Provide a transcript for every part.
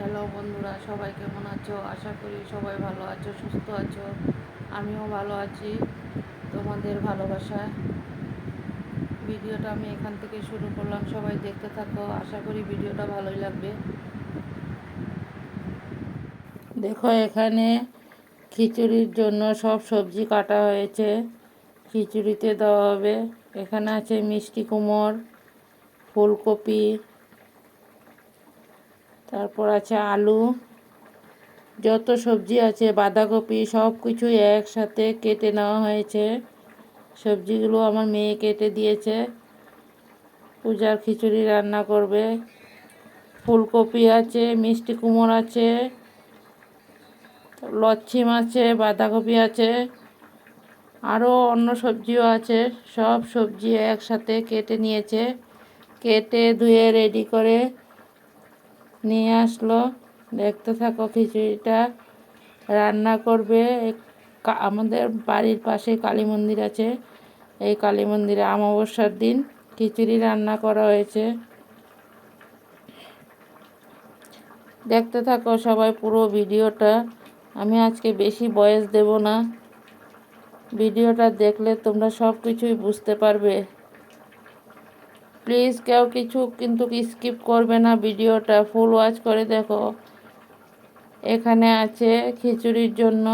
Hello বন্ধুরা, সবাই কেমন আছো? আশা করি সবাই ভালো আছো, সুস্থ আছো। আমিও ভালো আছি তোমাদের ভালোবাসায়। ভিডিওটা আমি এখান থেকে শুরু করলাম, সবাই দেখতে থাকো, আশা করি ভিডিওটা ভালোই লাগবে। দেখো, এখানে খিচুড়ির জন্য সব সবজি কাটা হয়েছে, খিচুড়িতে দেওয়া হবে। এখানে আছে মিষ্টি কুমড়, ফুলকপি তারপর আছে আলু, যত সবজি আছে, বাঁধাকপি সব কিছু একসাথে কেটে নেওয়া হয়েছে। সবজিগুলো আমার মেয়ে কেটে দিয়েছে। পূজার খিচুড়ি রান্না করবে। ফুলকপি আছে, মিষ্টি কুমড় আছে লচ্ছিম আছে, বাঁধাকপি আছে আরও অন্য সবজিও আছে। সব সবজি একসাথে কেটে নিয়েছে। কেটে ধুয়ে রেডি করে নিয়ে আসলো। দেখতে থাকো, খিচুড়িটা রান্না করবে। আমাদের বাড়ির পাশে কালী মন্দির আছে। এই কালী মন্দিরে অমাবস্যার দিন খিচুড়ি রান্না করা হয়েছে। দেখতে থাকো সবাই পুরো ভিডিওটা। আমি আজকে বেশি বয়স দেব না। ভিডিওটা দেখলে তোমরা সব কিছুই বুঝতে পারবে। প্লিজ কেউ কিছু কিন্তু স্কিপ করবে না ভিডিওটা ফুল ওয়াচ করে দেখো। এখানে আছে খিচুড়ির জন্য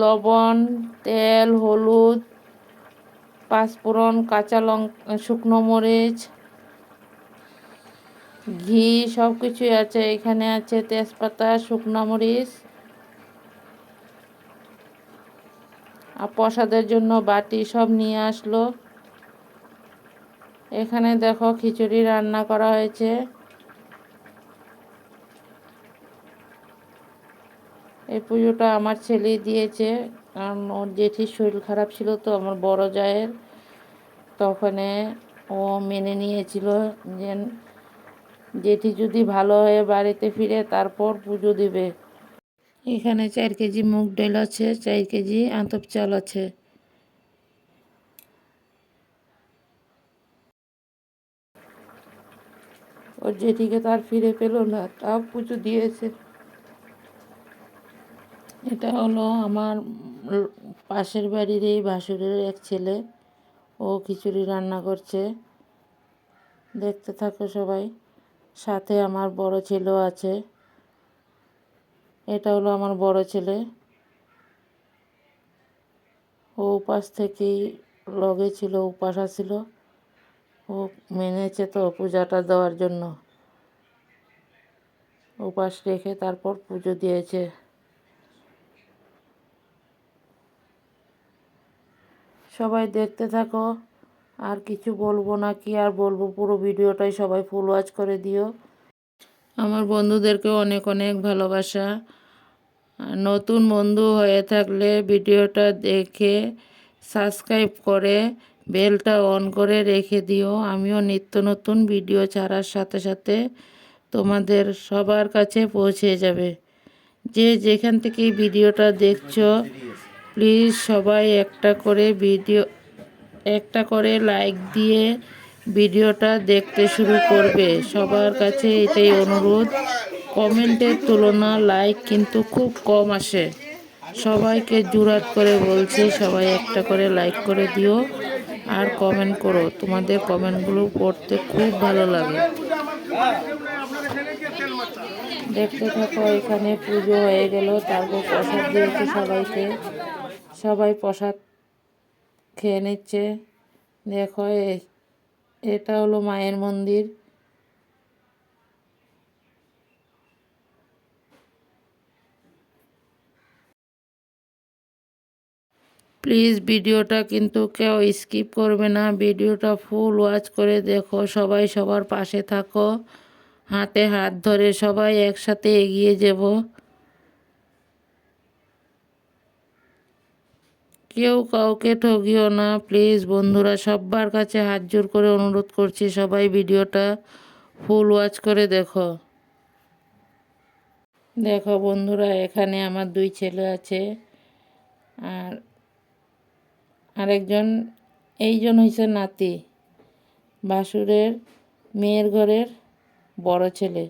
লবণ, তেল, হলুদ, পাঁচফোড়ন, কাঁচা লঙ্কা, শুকনো মরিচ, ঘি সব কিছুই আছে। এখানে আছে তেজপাতা, শুকনো মরিচ, আর প্রসাদের জন্য বাটি সব নিয়ে আসলো। এখানে দেখো খিচুড়ি রান্না করা হয়েছে। এই পুজোটা আমার ছেলে দিয়েছে। কারণ ওর জেঠির শরীর খারাপ ছিল তো, আমার বড় জায়ের। তখনে ও মেনে নিয়েছিল যে জেঠি যদি ভালো হয়ে বাড়িতে ফিরে, তারপর পুজো দিবে। এখানে চার কেজি মুগ ডাল আছে, চার কেজি আতপ চাল আছে। ওর জেঠিকে তার ফিরে পেল না, তাও পুজো দিয়েছে। এটা হলো আমার পাশের বাড়ির এই ভাসুরের এক ছেলে। ও খিচুড়ি রান্না করছে। দেখতে থাকো সবাই। সাথে আমার বড় ছেলেও আছে। এটা হলো আমার বড় ছেলে। ও উপাস থেকেই লগে ছিল, উপাস ছিল ও মেনেছে তো পূজাটা দেওয়ার জন্য। উপাস রেখে তারপর পুজো দিয়েছে। সবাই দেখতে থাকো, আর কিছু বলব না কি আর বলব, পুরো ভিডিওটাই সবাই ফুল ওয়াচ করে দিও। আমার বন্ধুদেরকে অনেক অনেক ভালোবাসা। নতুন বন্ধু হয়ে থাকলে ভিডিওটা দেখে সাবস্ক্রাইব করে বেলটা অন করে রেখে দিও। আমিও নিত্য নতুন ভিডিও ছাড়ার সাথে সাথে তোমাদের সবার কাছে পৌঁছে যাবে। যে যেখান থেকে ভিডিওটা দেখছ প্লিজ সবাই একটা করে ভিডিও, একটা করে লাইক দিয়ে ভিডিওটা দেখতে শুরু করবে। সবার কাছে এটাই অনুরোধ। কমেন্টের তুলনা লাইক কিন্তু খুব কম আসে। সবাইকে জুরাত করে বলছি, সবাই একটা করে লাইক করে দিও। আর কমেন্ট করো। তোমাদের কমেন্টগুলো পড়তে খুব ভালো লাগে। দেখতে থাকো, এখানে পুজো হয়ে গেল। তারপর প্রসাদ দিয়েছে সবাইকে। সবাই প্রসাদ খেয়ে নিচ্ছে। দেখো এটা হলো মায়ের মন্দির। প্লিজ ভিডিওটা কিন্তু কেউ স্কিপ করবে না, ভিডিওটা ফুল ওয়াচ করে দেখো, সবাই সবার পাশে থাকো। হাতে হাত ধরে সবাই একসাথে এগিয়ে যাব। কেউ কাউকে ঠকিও না, প্লিজ বন্ধুরা সবার কাছে হাত জোর করে অনুরোধ করছি, সবাই ভিডিওটা ফুল ওয়াচ করে দেখো। দেখো বন্ধুরা, এখানে আমার দুই ছেলে আছে, আর আরেকজন, এইজন হয়েছে নাতি, বাসুরের মেয়ের ঘরের বড় ছেলে।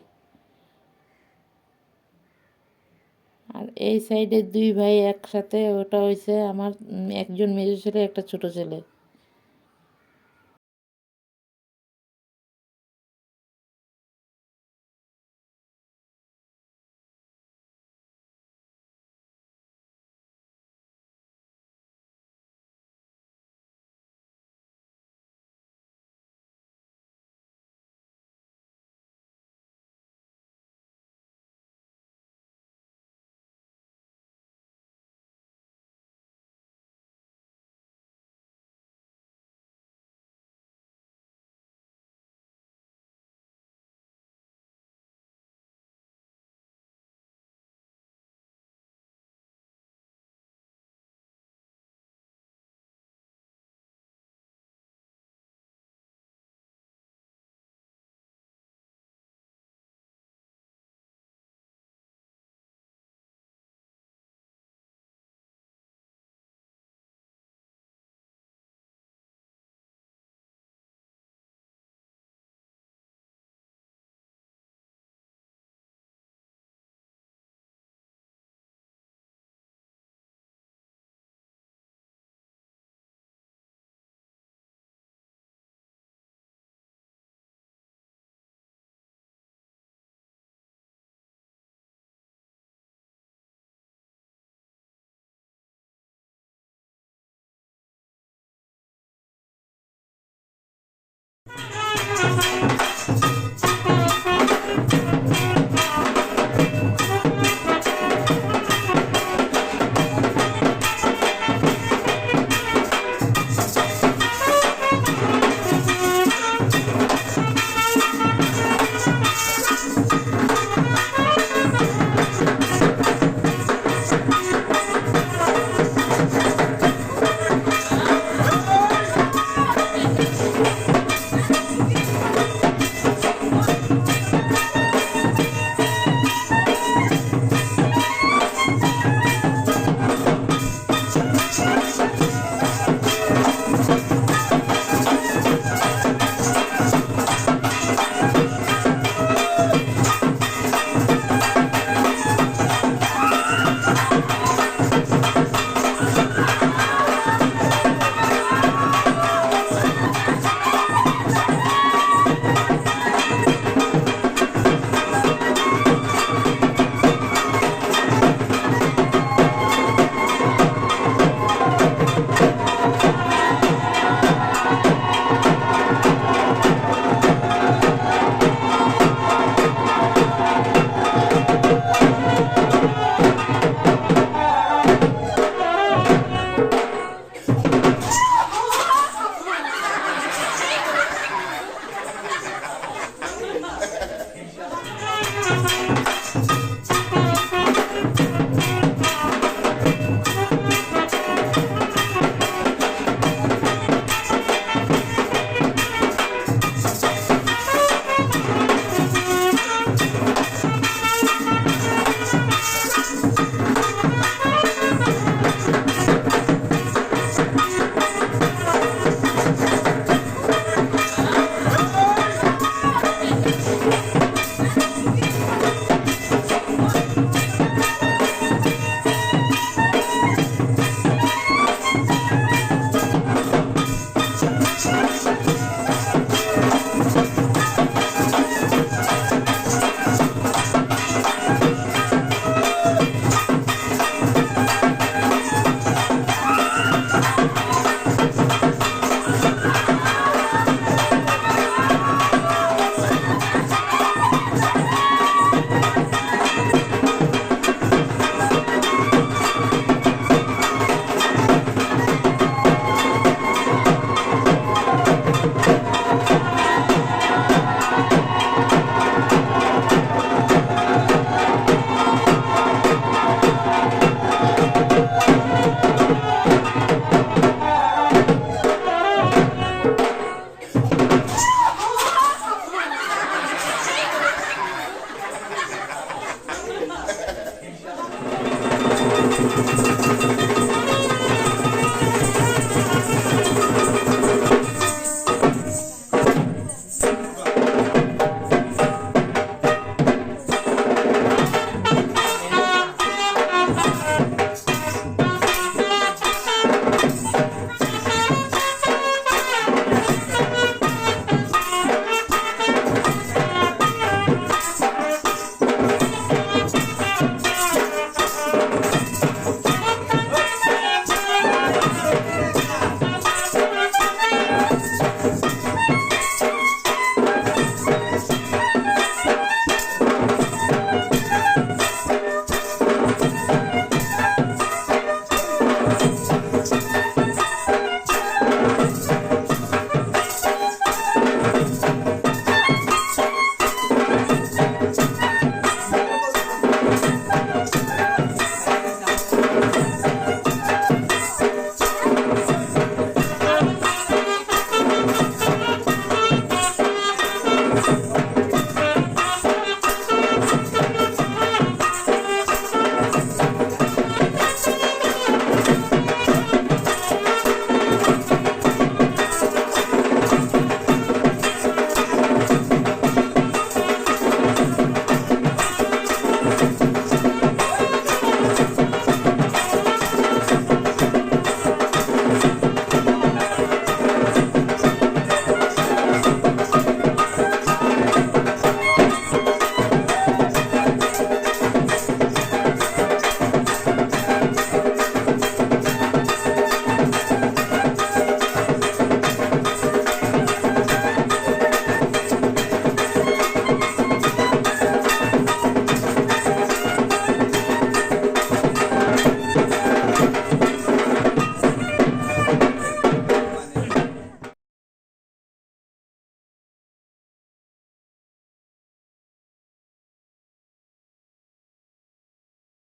আর এই সাইডে দুই ভাই একসাথে, ওটা হয়েছে আমার একজন মেজো ছেলে, একটা ছোট ছেলে।